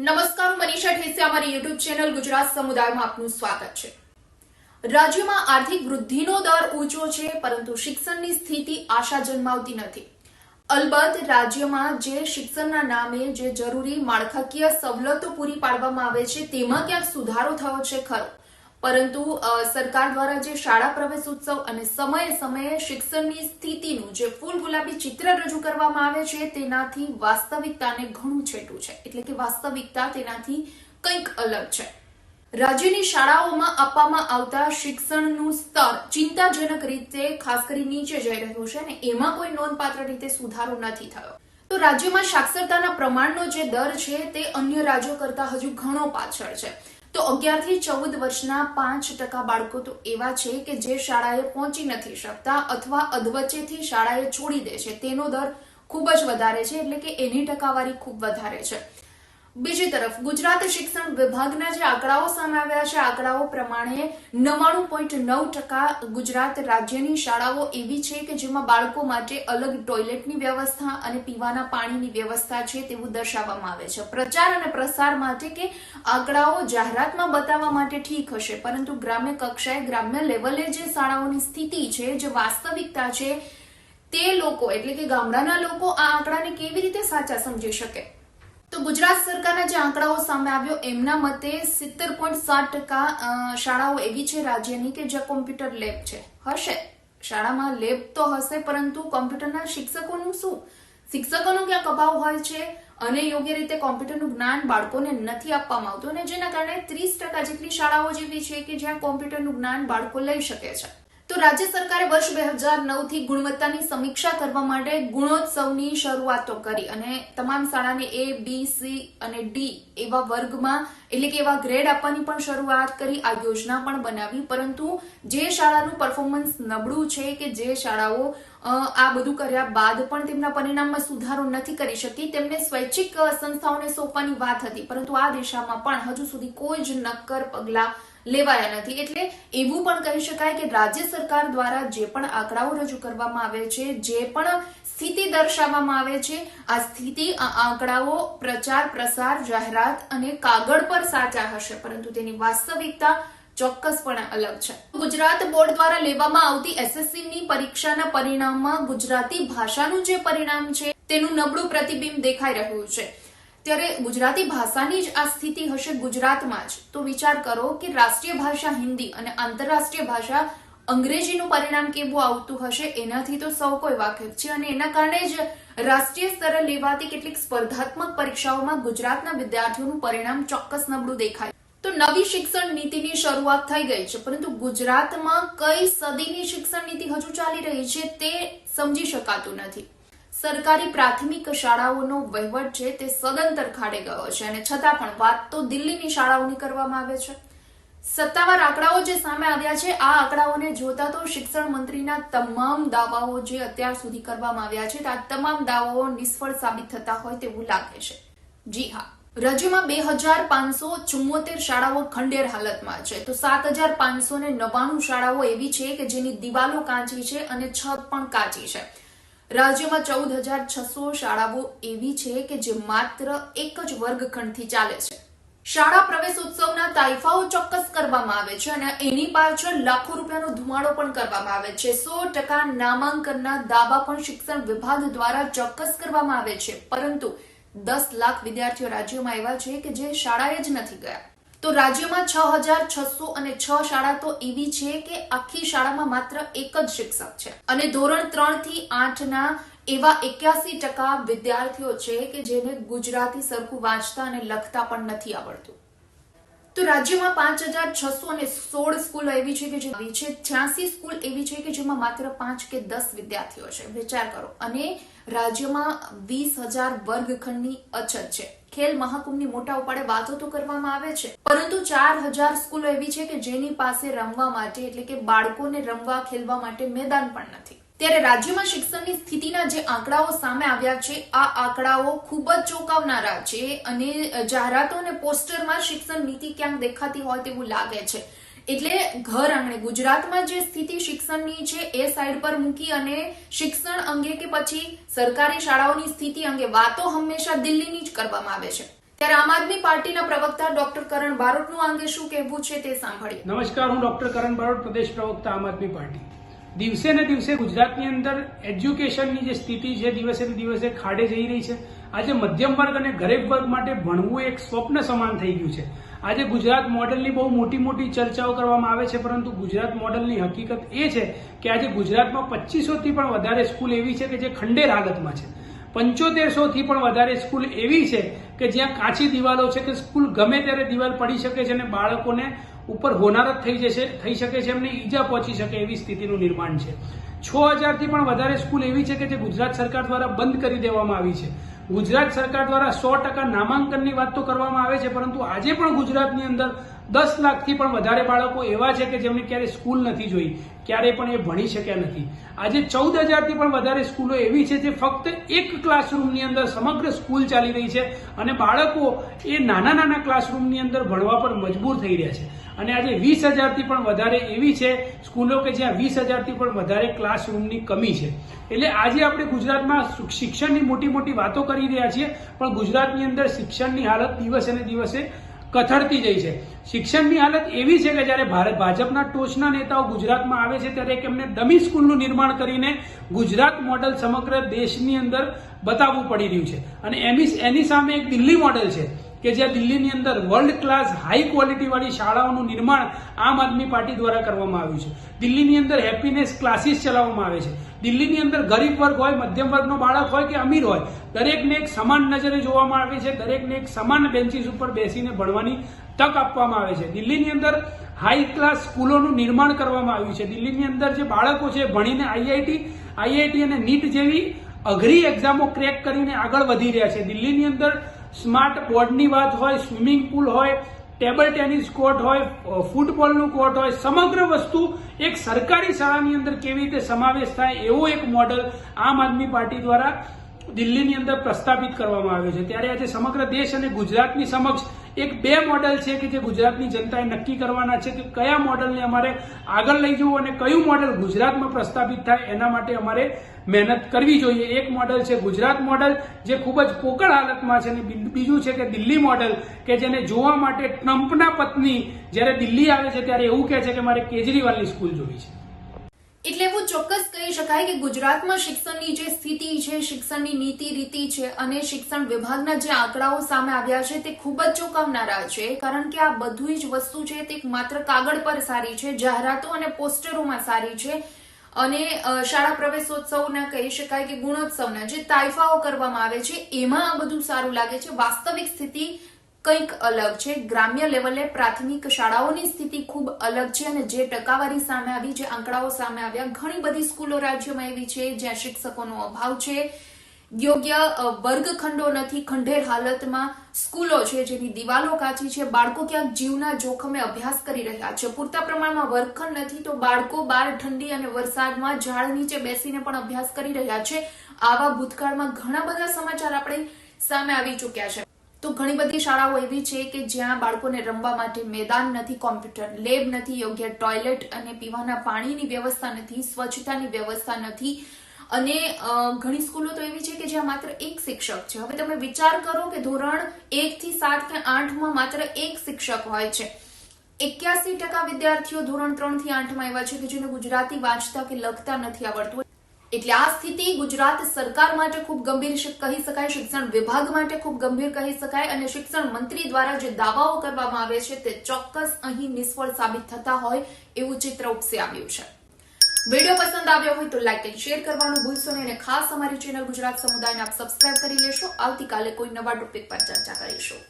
નમસ્કાર મનીષા ઠેસે અમારી YouTube channel Gujarat સમુદાયમાં આપનું સ્વાગત છે. રાજ્યમાં આર્થિક વૃદ્ધિનો દર ઊંચો છે, પરંતુ શિક્ષણની સ્થિતિ આશા જન્માવતી નથી. અલબત્ત, રાજ્યમાં જે શિક્ષણના નામે જે જરૂરી માળખાકીય સવલતો પૂરી પાડવામાં આવે છે, તેમાં ક્યાંક સુધારો થયો છે ખરો. પરંતુ સરકાર દ્વારા જે શાળા પ્રવેશ ઉત્સવ અને સમયે સમયે શિક્ષણની સ્થિતિનું જે ફૂલ ગુલાબી ચિત્ર રજૂ કરવામાં આવે છે, તેનાથી વાસ્તવિકતાને ઘણું છેટું છે. એટલે કે વાસ્તવિકતા તેનાથી કંઈક અલગ છે. રાજ્યની શાળાઓમાં આપવામાં આવતા શિક્ષણનું સ્તર ચિંતાજનક રીતે, ખાસ કરી નીચે જઈ રહ્યું છે અને એમાં કોઈ નોંધપાત્ર રીતે સુધારો નથી થયો. તો રાજ્યમાં સાક્ષરતાના પ્રમાણનો જે દર છે, તે અન્ય રાજ્યો કરતા હજુ ઘણો પાછળ છે. તો અગિયારથી ચૌદ વર્ષના પાંચ ટકા બાળકો તો એવા છે કે જે શાળાએ પહોંચી નથી શકતા અથવા અધવચ્ચેથી શાળાએ છોડી દે છે. તેનો દર ખૂબ જ વધારે છે એટલે કે એની ટકાવારી ખૂબ વધારે છે. બીજી તરફ ગુજરાત શિક્ષણ વિભાગના જે આંકડાઓ સામે આવ્યા છે, આંકડાઓ પ્રમાણે નવ્વાણું પોઈન્ટ નવ ટકા ગુજરાત રાજ્યની શાળાઓ એવી છે કે જેમાં બાળકો માટે અલગ ટોયલેટની વ્યવસ્થા અને પીવાના પાણીની વ્યવસ્થા છે તેવું દર્શાવવામાં આવે છે. પ્રચાર અને પ્રસાર માટે કે આંકડાઓ જાહેરાતમાં બતાવવા માટે ઠીક હશે, પરંતુ ગ્રામ્ય કક્ષાએ ગ્રામ્ય લેવલે જે શાળાઓની સ્થિતિ છે, જે વાસ્તવિકતા છે, તે લોકો એટલે કે ગામડાના લોકો આ આંકડાને કેવી રીતે સાચા સમજી શકે? તો ગુજરાત સરકારના જે આંકડાઓ સામે આવ્યો, એમના મતે સિત્તેર પોઈન્ટ સાત ટકા શાળાઓ એવી છે રાજ્યની કે જ્યાં કોમ્પ્યુટર લેબ છે. હશે. શાળામાં લેબ તો હશે, પરંતુ કોમ્પ્યુટરના શિક્ષકોનું શું? શિક્ષકોનો ક્યાંક અભાવ હોય છે? અને યોગ્ય રીતે કોમ્પ્યુટરનું જ્ઞાન બાળકોને નથી આપવામાં આવતું, અને જેના કારણે ત્રીસ ટકા જેટલી શાળાઓ જેવી છે કે જ્યાં કોમ્પ્યુટરનું જ્ઞાન બાળકો લઈ શકે છે. તો રાજ્ય સરકારે વર્ષ બે હજાર નવથી ગુણવત્તાની સમીક્ષા કરવા માટે ગુણોત્સવની શરૂઆતો કરી અને તમામ શાળાને એ બી સી અને ડી એવા વર્ગમાં, એટલે કે એવા ગ્રેડ આપવાની પણ શરૂઆત કરી, આ યોજના પણ બનાવી. પરંતુ જે શાળાનું પરફોર્મન્સ નબળું છે કે જે શાળાઓ આ બધું કર્યા બાદ પણ તેમના પરિણામમાં સુધારો નથી કરી શકી, તેમને સ્વૈચ્છિક સંસ્થાઓને સોંપવાની વાત હતી. પરંતુ આ દિશામાં પણ હજુ સુધી કોઈ જ નક્કર પગલા લેવાયા નથી. એટલે એવું પણ કહી શકાય કે રાજ્ય સરકાર દ્વારા જે પણ આંકડાઓ રજૂ કરવામાં આવે છે, જે પણ સ્થિતિ દર્શાવવામાં આવે છે, આ સ્થિતિ, આ આંકડાઓ પ્રચાર, પ્રસાર, જાહેરાત અને કાગળ પર સાચા હશે. પરંતુ તેની વાસ્તવિકતા ચોક્કસપણે અલગ છે. ગુજરાત બોર્ડ દ્વારા લેવામાં આવતી એસએસસી ની પરીક્ષાના પરિણામમાં ગુજરાતી ભાષાનું જે પરિણામ છે, તેનું નબળું પ્રતિબિંબ દેખાઈ રહ્યું છે. ત્યારે ગુજરાતી ભાષાની જ આ સ્થિતિ હશે ગુજરાતમાં જ. તો વિચાર કરો કે રાષ્ટ્રીય ભાષા હિન્દી અને આંતરરાષ્ટ્રીય ભાષા અંગ્રેજીનું પરિણામ કેવું આવતું હશે એનાથી તો સૌ કોઈ વાકેફ છે અને એના કારણે જ રાષ્ટ્રીય સ્તરે લેવાતી કેટલીક સ્પર્ધાત્મક પરીક્ષાઓમાં ગુજરાતના વિદ્યાર્થીઓનું પરિણામ ચોક્કસ નબળું દેખાય. તો નવી શિક્ષણ નીતિની શરૂઆત થઈ ગઈ છે, પરંતુ ગુજરાતમાં કઈ સદીની શિક્ષણ નીતિ હજુ ચાલી રહી છે તે સમજી શકાતું નથી. સરકારી પ્રાથમિક શાળાઓનો વહીવટ છે તે સદંતર ખાડે ગયો છે અને છતાં પણ વાત તો દિલ્હીની શાળાઓની કરવામાં આવે છે. સત્તાવાર આંકડાઓ જે સામે આવ્યા છે, આ આંકડાઓને જોતા તો શિક્ષણ મંત્રીના તમામ દાવાઓ જે અત્યાર સુધી કરવામાં આવ્યા છે આ તમામ દાવાઓ નિષ્ફળ સાબિત થતા હોય તેવું લાગે છે. જી હા, રાજ્યમાં બે હજાર પાંચસો ચુમ્મોતેર શાળાઓ ખંડેર હાલતમાં છે. તો સાત હજાર પાંચસો ને નવ્વાણું શાળાઓ એવી છે કે જેની દિવાલો કાચી છે અને છત પણ કાચી છે. રાજ્યમાં ચૌદ હજાર છસો શાળાઓ એવી છે કે જે માત્ર એક જ વર્ગખંડથી ચાલે છે. શાળા પ્રવેશ ઉત્સવના તાઇફાઓ ચોક્કસ કરવામાં આવે છે અને એની પાછળ લાખો રૂપિયાનો ધુમાડો પણ કરવામાં આવે છે. સો ટકા નામાંકનના દાવા પણ શિક્ષણ વિભાગ દ્વારા ચોક્કસ કરવામાં આવે છે. પરંતુ દસ લાખ વિદ્યાર્થીઓ રાજ્યમાં એવા છે કે જે શાળાએ જ નથી ગયા. તો રાજ્યમાં છ હજાર છસો અને છ શાળા તો એવી છે કે આખી શાળામાં માત્ર એક જ શિક્ષક છે. અને ધોરણ ત્રણથી આઠ ના એવા એક્યાસી ટકા વિદ્યાર્થીઓ છે કે જેને ગુજરાતી સરખું વાંચતા અને લખતા પણ નથી આવડતું. તો રાજ્યમાં પાંચ હજાર છસો અને સોળ સ્કૂલો એવી છે કે જે આવી છે. છ્યાસી સ્કૂલ એવી છે કે જેમાં માત્ર પાંચ કે દસ વિદ્યાર્થીઓ છે. વિચાર કરો. અને રાજ્યમાં વીસ હજાર વર્ગખંડની અછત છે. ખેલ મહાકુંભની મોટા ઉપાડે વાતો તો કરવામાં આવે છે. પરંતુ ચાર હજાર સ્કૂલો એવી છે કે જેની પાસે રમવા માટે એટલે કે બાળકોને રમવા, ખેલવા માટે મેદાન પણ નથી. ત્યારે રાજ્યમાં શિક્ષણની સ્થિતિના જે આંકડાઓ સામે આવ્યા છે, આ આંકડાઓ ખૂબ જ ચોંકાવનારા છે અને જાહેરાતો અને પોસ્ટરમાં શિક્ષણ નીતિ ક્યાંક દેખાતી હોય તેવું લાગે છે. એટલે ઘર આંગણે ગુજરાતમાં જે સ્થિતિ શિક્ષણની છે એ સાઈડ પર મૂકી અને શિક્ષણ અંગે કે પછી સરકારી શાળાઓની સ્થિતિ અંગે વાતો હંમેશા દિલ્હીની જ કરવામાં આવે છે. ત્યારે આમ આદમી પાર્ટીના પ્રવક્તા ડોક્ટર કરણ બારોટનું અંગે શું કહેવું છે તે સાંભળીએ. નમસ્કાર, હું ડોક્ટર કરણ બારોટ, પ્રદેશ પ્રવક્તા આમ આદમી પાર્ટી. દિવસે ને દિવસે ગુજરાતની અંદર એજ્યુકેશનની જે સ્થિતિ છે, દિવસે ને દિવસે ખાડે જઈ રહી છે. આજે મધ્યમ વર્ગ અને ગરીબ વર્ગ માટે ભણવું એક સ્વપ્ન સમાન થઈ ગયું છે. આજે ગુજરાત મોડલની બહુ મોટી મોટી ચર્ચાઓ કરવામાં આવે છે, પરંતુ ગુજરાત મોડલની હકીકત એ છે કે આજે ગુજરાતમાં પચીસોથી પણ વધારે સ્કૂલ એવી છે કે જે ખંડેર હાલતમાં છે. પંચોતેરસો થી પણ વધારે સ્કૂલ એવી છે કે જ્યાં કાચી દિવાલો છે કે સ્કૂલ ગમે ત્યારે દિવાલ પડી શકે છે અને બાળકોને ઉપર હોનારત થઈ જશે, થઈ શકે છે, એમને ઈજા પહોંચી શકે એવી સ્થિતિનું નિર્માણ છે. છ હજારથી પણ વધારે સ્કૂલ એવી છે કે જે ગુજરાત સરકાર દ્વારા બંધ કરી દેવામાં આવી છે. ગુજરાત સરકાર દ્વારા સો ટકા નામાંકનની વાત તો કરવામાં આવે છે, પરંતુ આજે પણ ગુજરાતની અંદર દસ લાખથી પણ વધારે બાળકો એવા છે કે જેમને ક્યારે સ્કૂલ નથી જોઈ ક્યારે પણ એ ભણી શક્યા નથી. આજે ચૌદ હજારથી પણ વધારે સ્કૂલો એવી છે જે ફક્ત એક ક્લાસરૂમની અંદર સમગ્ર સ્કૂલ ચાલી રહી છે અને બાળકો એ નાના નાના ક્લાસરૂમની અંદર ભણવા પર મજબૂર થઈ રહ્યા છે. અને આજે વીસ હજારથી પણ વધારે એવી છે સ્કૂલો કે જ્યાં વીસ હજારથી પણ વધારે ક્લાસરૂમની કમી છે. એટલે આજે આપણે ગુજરાતમાં શિક્ષણની મોટી મોટી વાતો કરી રહ્યા છીએ, પણ ગુજરાતની અંદર શિક્ષણની હાલત દિવસે ને દિવસે કથળતી જાય છે. શિક્ષણની હાલત એવી છે કે જ્યારે ભારત ભાજપના ટોચના નેતાઓ ગુજરાતમાં આવે છે ત્યારે એક એમને ડમી સ્કૂલનું નિર્માણ કરીને ગુજરાત મોડલ સમગ્ર દેશની અંદર બતાવવું પડી રહ્યું છે. અને એની એની સામે એક દિલ્હી મોડલ છે. કે જ્યાં દિલ્હીની અંદર વર્લ્ડ ક્લાસ હાઈ ક્વોલિટીવાળી શાળાઓનું નિર્માણ આમ આદમી પાર્ટી દ્વારા કરવામાં આવ્યું છે. દિલ્હીની અંદર હેપીનેસ ક્લાસીસ ચલાવવામાં આવે છે. દિલ્હીની અંદર ગરીબ વર્ગ હોય, મધ્યમ વર્ગનો બાળક હોય કે અમીર હોય, દરેકને એક સમાન નજરે જોવામાં આવે છે, દરેકને એક સમાન બેન્ચીસ ઉપર બેસીને ભણવાની તક આપવામાં આવે છે. દિલ્હીની અંદર હાઈ ક્લાસ સ્કૂલોનું નિર્માણ કરવામાં આવ્યું છે. દિલ્હીની અંદર જે બાળકો છે, ભણીને આઈઆઈટી આઈઆઈટી અને નીટ જેવી અઘરી એક્ઝામો ક્રેક કરીને આગળ વધી રહ્યા છે. દિલ્હીની અંદર સ્માર્ટ બોર્ડની વાત હોય, સ્વિમિંગ પુલ હોય, ટેબલ ટેનિસ કોર્ટ હોય ફૂટબોલનું કોર્ટ હોય, સમગ્ર વસ્તુ એક સરકારી શાળાની અંદર કેવી રીતે સમાવેશ થાય એવો એક મોડલ આમ આદમી પાર્ટી દ્વારા દિલ્હીની અંદર પ્રસ્થાપિત કરવામાં આવ્યો છે. ત્યારે આજે સમગ્ર દેશ અને ગુજરાતની સમક્ષ એક બે મોડલ છે કે જે ગુજરાતની જનતાએ નક્કી કરવાના છે કે કયા મોડલને અમારે આગળ લઈ જવું અને કયું મોડલ ગુજરાતમાં પ્રસ્થાપિત થાય એના માટે અમારે મહેનત કરવી જોઈએ. એક મોડલ છે ગુજરાત મોડલ જે ખૂબ જ પોકળ હાલતમાં છે અને બીજું છે કે દિલ્હી મોડલ કે જેને જોવા માટે ટ્રમ્પના પત્ની જ્યારે દિલ્હી આવે છે ત્યારે એવું કહે છે કે મારે કેજરીવાલની સ્કૂલ જોવી છે. એટલે એવું ચોક્કસ કહી શકાય કે ગુજરાતમાં શિક્ષણની જે સ્થિતિ છે, શિક્ષણની નીતિ રીતિ છે અને શિક્ષણ વિભાગના જે આંકડાઓ સામે આવ્યા છે તે ખૂબ જ ચોંકાવનારા છે. કારણ કે આ બધી જ વસ્તુ છે તે માત્ર કાગળ પર સારી છે, જાહેરાતો અને પોસ્ટરોમાં સારી છે. અને શાળા પ્રવેશોત્સવના કહી શકાય કે ગુણોત્સવના જે તાઇફાઓ કરવામાં આવે છે, એમાં આ બધું સારું લાગે છે. વાસ્તવિક સ્થિતિ કંઈક અલગ છે. ગ્રામ્ય લેવલે પ્રાથમિક શાળાઓની સ્થિતિ ખૂબ અલગ છે અને જે ટકાવારી સામે આવી, જે આંકડાઓ સામે આવ્યા, ઘણી બધી સ્કૂલો રાજ્યમાં એવી છે જ્યાં શિક્ષકોનો અભાવ છે. યોગ્ય વર્ગખંડો નથી, ખંડેર હાલતમાં સ્કૂલો છે જેની દિવાલો કાચી છે. બાળકો ક્યાંક જીવના જોખમે અભ્યાસ કરી રહ્યા છે. પૂરતા પ્રમાણમાં વર્ગખંડ નથી તો બાળકો બાર ઠંડી અને વરસાદમાં ઝાડ નીચે બેસીને પણ અભ્યાસ કરી રહ્યા છે. આવા ભૂતકાળમાં ઘણા બધા સમાચાર આપણે સામે આવી ચૂક્યા છે. તો ઘણી બધી શાળાઓ એવી છે કે જ્યાં બાળકોને રમવા માટે મેદાન નથી, કોમ્પ્યુટર લેબ નથી, યોગ્ય ટોયલેટ અને પીવાના પાણીની વ્યવસ્થા નથી, સ્વચ્છતાની વ્યવસ્થા નથી. અને ઘણી સ્કૂલો તો એવી છે કે જ્યાં માત્ર એક શિક્ષક છે. હવે તમે વિચાર કરો કે ધોરણ એક થી સાત કે આઠમાં માત્ર એક શિક્ષક હોય છે. એક્યાસી ટકા વિદ્યાર્થીઓ ધોરણ ત્રણથી આઠમાં એવા છે કે જેને ગુજરાતી વાંચતા કે લખતા નથી આવડતું. એટલે આ સ્થિતિ ગુજરાત સરકાર માટે ખૂબ ગંભીર કહી શકાય. શિક્ષણ વિભાગ માટે ખૂબ ગંભીર કહી શકાય. અને શિક્ષણ મંત્રી દ્વારા જે દાવાઓ કરવામાં આવે છે, તે ચોક્કસ અહીં નિષ્ફળ સાબિત થતા હોય એવું ચિત્ર ઉપસી આવ્યું છે. વીડિયો પસંદ આવ્યો હોય તો લાઈક એન્ડ શેર કરવાનું ભૂલશો નહીં. અને ખાસ અમારી ચેનલ ગુજરાત સમુદાયને આપ સબસ્ક્રાઇબ કરી લેશો. આવતીકાલે કોઈ નવા ટોપિક પર ચર્ચા કરીશું.